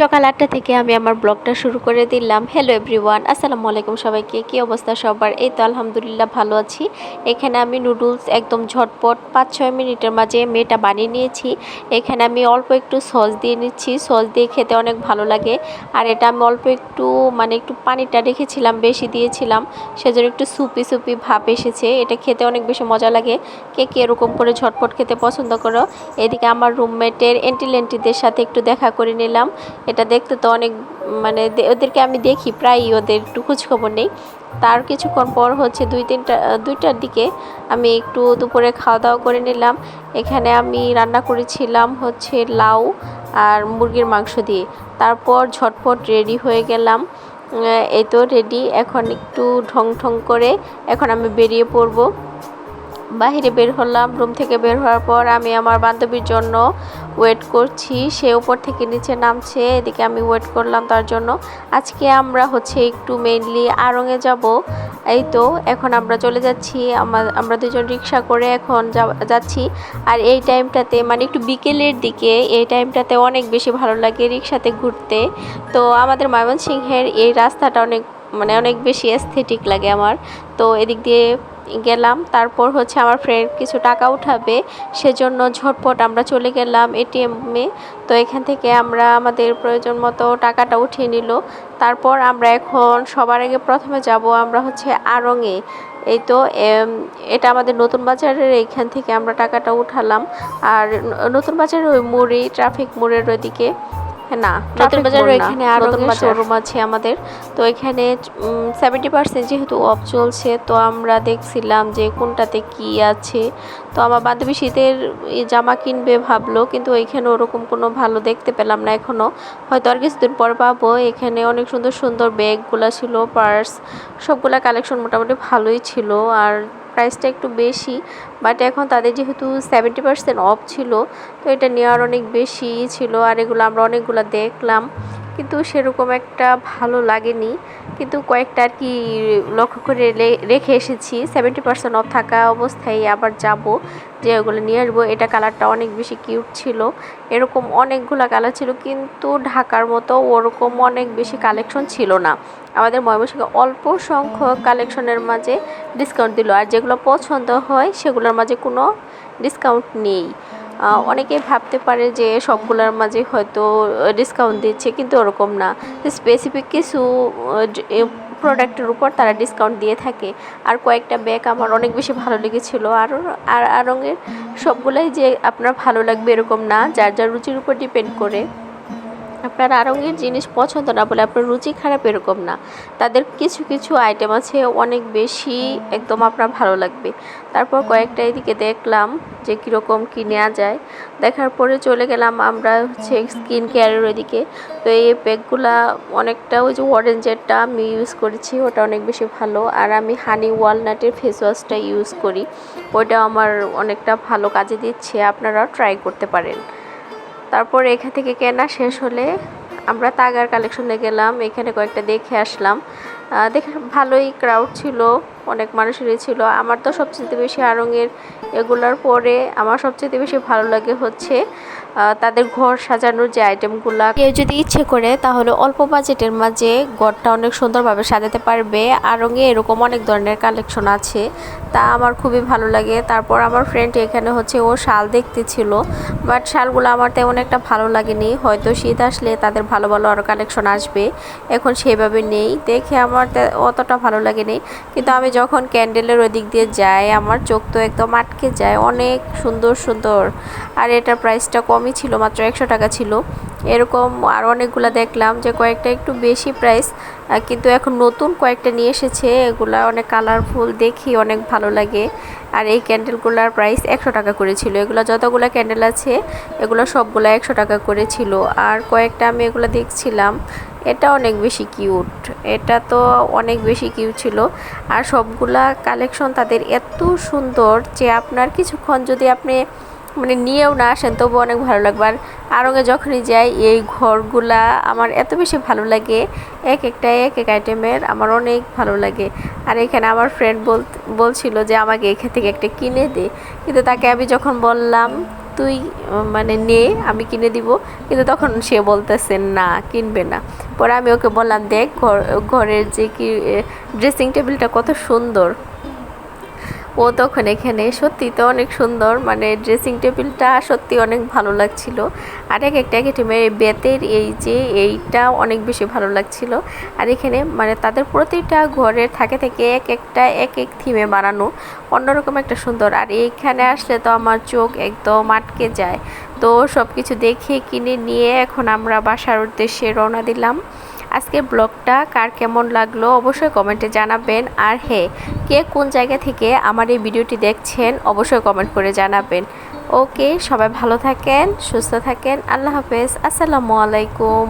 সকাল আটটা থেকে আমি আমার ব্লগটা শুরু করে দিলাম। হ্যালো এভরিওয়ান আসসালামু আলাইকুম সবাইকে। কী অবস্থা সবার? এই তো আলহামদুলিল্লাহ ভালো আছি। এখানে আমি নুডলস একদম ঝটপট পাঁচ ছয় মিনিটের মাঝে মেয়েটা বানিয়ে নিয়েছি। এখানে আমি অল্প একটু সস দিয়ে নিচ্ছি। সস দিয়ে খেতে অনেক ভালো লাগে। আর এটা আমি অল্প একটু মানে একটু পানিটা রেখেছিলাম, বেশি দিয়েছিলাম। সেজন্য একটু সুপি সুপি ভাব এসেছে। এটা খেতে অনেক বেশি মজা লাগে। কে কে এরকম করে ঝটপট খেতে পছন্দ করো? এদিকে আমার রুমমেটের এন্টিলেন্টিদের সাথে একটু দেখা করে নিলাম। এটা দেখতে তো অনেক মানে ওদেরকে আমি দেখি, প্রায়ই ওদের একটু খোঁজখবর নেই। তার কিছুক্ষণ পর হচ্ছে দুই তিনটা দুইটার দিকে আমি একটু দুপুরে খাওয়া দাওয়া করে নিলাম। এখানে আমি রান্না করেছিলাম হচ্ছে লাউ আর মুরগির মাংস দিয়ে। তারপর ঝটপট রেডি হয়ে গেলাম। এই তো রেডি। এখন একটু ঢং ঢং করে এখন আমি বেরিয়ে পড়ব। বাইরে বের হলাম। রুম থেকে বের হওয়ার পর আমি আমার বান্ধবীর জন্য ওয়েট করছি। সে উপর থেকে নিচে নামছে, এদিকে আমি ওয়েট করলাম তার জন্য। আজকে আমরা হচ্ছে একটু মেইনলি আড়ংয়ে যাব। এই তো, এখন আমরা চলে যাচ্ছি। আমার দুজন রিক্সা করে এখন যাচ্ছি। আর এই টাইমটাতে মানে একটু বিকেলের দিকে, এই টাইমটাতে অনেক বেশি ভালো লাগে রিক্সাতে ঘুরতে। তো আমাদের ময়মনসিংহের এই রাস্তাটা অনেক মানে অনেক বেশি এস্থেটিক লাগে আমার। তো এদিক দিয়ে গেলাম। তারপর হচ্ছে আমার ফ্রেন্ড কিছু টাকা উঠাবে, সেজন্য ঝটপট আমরা চলে গেলাম এটিএমে তো এখান থেকে আমরা আমাদের প্রয়োজন মতো টাকাটা উঠিয়ে নিল। তারপর আমরা এখন সবার আগে প্রথমে যাব আমরা হচ্ছে আড়ংয়ে এই তো এটা আমাদের নতুন বাজারের এইখান থেকে আমরা টাকাটা উঠালাম। আর নতুন বাজারের ওই মোড়ে ট্রাফিক মোড়ের ওইদিকে। না। নতুন বাজারের এখানে আরও শোরুম আছে আমাদের। তো এখানে সেভেন্টি পার্সেন্ট যেহেতু অফ চলছে তো আমরা দেখছিলাম যে কোনটাতে কি আছে। তো আমার বান্ধবী শীতের জামা কিনবে ভাবলো কিন্তু এখানে ওরকম কোনো ভালো দেখতে পেলাম না এখনও হয়তো আর কিছুদিন পর পাবো। এখানে অনেক সুন্দর সুন্দর ব্যাগগুলো ছিল পার্স সবগুলা কালেকশন মোটামুটি ভালোই ছিল। আর প্রাইসটা একটু বেশি বাট এখন তাদের যেহেতু সেভেন্টি পার্সেন্ট অফ ছিল, তো এটা নেওয়ার অনেক বেশি ছিল, আর এগুলো আমরা অনেকগুলো দেখলাম। কিন্তু সেরকম একটা ভালো লাগেনি। কিন্তু কয়েকটা আর কি লক্ষ্য করে রেখে এসেছি। সেভেন্টি পার্সেন্ট অফ থাকা অবস্থায় আবার যাব, যে ওগুলো নিয়ে আসব। এটা কালারটা অনেক বেশি কিউট ছিল। এরকম অনেকগুলো কালার ছিল, কিন্তু ঢাকার মতো ওরকম অনেক বেশি কালেকশন ছিল না। আমাদের ময়মনসিংহে অল্প সংখ্যক কালেকশনের মাঝে ডিসকাউন্ট দিল। আর যেগুলো পছন্দ হয়, সেগুলোর মাঝে কোনো ডিসকাউন্ট নেই। আহ, অনেকেই ভাবতে পারে যে সবগুলোর মাঝে হয়তো ডিসকাউন্ট দিচ্ছে কিন্তু ওরকম না। স্পেসিফিক কিছু প্রোডাক্টের উপর তারা ডিসকাউন্ট দিয়ে থাকে। আর কয়েকটা ব্যাগ আমার অনেক বেশি ভালো লেগেছিলো। আরও আর আরঙের সবগুলোই যে আপনার ভালো লাগবে এরকম না যার যার রুচির উপর ডিপেন্ড করে। আপনার আরঙের জিনিস পছন্দ না বলে আপনার রুচি খারাপ এরকম না। তাদের কিছু কিছু আইটেম আছে, অনেক বেশি একদম আপনার ভালো লাগবে। তারপর কয়েকটা এদিকে দেখলাম যে কীরকম কী নেওয়া যায়। দেখার পরে চলে গেলাম আমরা হচ্ছে স্কিন কেয়ারের ওইদিকে। তো এই প্যাকগুলা অনেকটা ওই যে অরেঞ্জেরটা আমি ইউজ করেছি, ওটা অনেক বেশি ভালো। আর আমি হানি ওয়ালনাটের ফেস ওয়াশটা ইউজ করি। ওইটা আমার অনেকটা ভালো কাজে দিচ্ছে, আপনারাও ট্রাই করতে পারেন। তারপর এখান থেকে কেনা শেষ হলে আমরা তাগার কালেকশনে গেলাম, এখানে কয়েকটা দেখে আসলাম। দেখে ভালোই ক্রাউড ছিল। অনেক মানুষেরই ছিল। আমার তো সবচেয়ে বেশি আড়ঙের এগুলার পরে আমার সবচেয়ে বেশি ভালো লাগে হচ্ছে তাদের ঘর সাজানোর যে আইটেমগুলা কেউ যদি ইচ্ছে করে তাহলে অল্প বাজেটের মাঝে ঘরটা অনেক সুন্দরভাবে সাজাতে পারবে। আড়ঙে এরকম অনেক ধরনের কালেকশন আছে, তা আমার খুবই ভালো লাগে। তারপর আমার ফ্রেন্ড এখানে হচ্ছে ও শাল দেখতেছিল বাট শালগুলো আমার তেমন একটা ভালো লাগেনি। হয়তো শীত আসলে তাদের ভালো ভালো আরও কালেকশন আসবে। এখন সেভাবে নেই। দেখে আমার অতটা ভালো লাগেনি। কিন্তু আমি যখন ক্যান্ডেলের ওই দিক দিয়ে যায়, আমার চোখ তো একদম আটকে যায় অনেক সুন্দর সুন্দর। আর এটার প্রাইসটা কমই ছিল, মাত্র একশো টাকা ছিল। এরকম আর অনেকগুলো দেখলাম যে কয়েকটা একটু বেশি প্রাইস কিন্তু এখন নতুন কয়েকটা নিয়ে এসেছে। এগুলা অনেক কালারফুল দেখি অনেক ভালো লাগে। আর এই ক্যান্ডেলগুলোর প্রাইস একশো টাকা করে ছিল। এগুলো যতগুলো ক্যান্ডেল আছে, এগুলো সবগুলো একশো টাকা করে ছিল। আর কয়েকটা আমি এগুলো দেখছিলাম, এটা অনেক বেশি কিউট এটা তো অনেক বেশি কিউট ছিল। আর সবগুলা কালেকশন তাদের এত সুন্দর যে আপনার কিছুক্ষণ যদি আপনি মানে নিয়েও না আসেন তবু অনেক ভালো লাগবে। আর আরঙে যখনই যাই, এই ঘরগুলা আমার এত বেশি ভালো লাগে। এক একটা, এক এক আইটেমের আমার অনেক ভালো লাগে। আর এখানে আমার ফ্রেন্ড বল, বলছিল যে, আমাকে এখান থেকে একটা কিনে দে। কিন্তু তাকে আমি যখন বললাম, তুই মানে নে, আমি কিনে দিব। কিন্তু তখন সে বলতেছে, না, কিনবে না। পরে আমি ওকে বললাম, দেখ, ঘর, ঘরের যে কি ড্রেসিং টেবিলটা কত সুন্দর। ও তখন এখানে সত্যি তো অনেক সুন্দর মানে ড্রেসিং টেবিলটা সত্যি অনেক ভালো লাগছিল। আর এক একটা এক একটা বেতের এই যে এইটা অনেক বেশি ভালো লাগছিল। আর এখানে মানে তাদের প্রতিটা ঘরের থাকে থেকে এক একটা, এক এক থিমে বানানো, অন্যরকম একটা সুন্দর। আর এইখানে আসলে তো আমার চোখ একদম আটকে যায়। তো সব কিছু দেখে কিনে নিয়ে এখন আমরা বাসার উদ্দেশ্যে রওনা দিলাম। আজকের ব্লগটা কার কেমন লাগল অবশ্যই কমেন্টে জানাবেন। আর হ্যাঁ কে কোন জায়গা থেকে আমার এই ভিডিওটি দেখছেন অবশ্যই কমেন্ট করে জানাবেন। ওকে, সবাই ভালো থাকেন, সুস্থ থাকেন। আল্লাহ হাফেজ। আসসালামু আলাইকুম।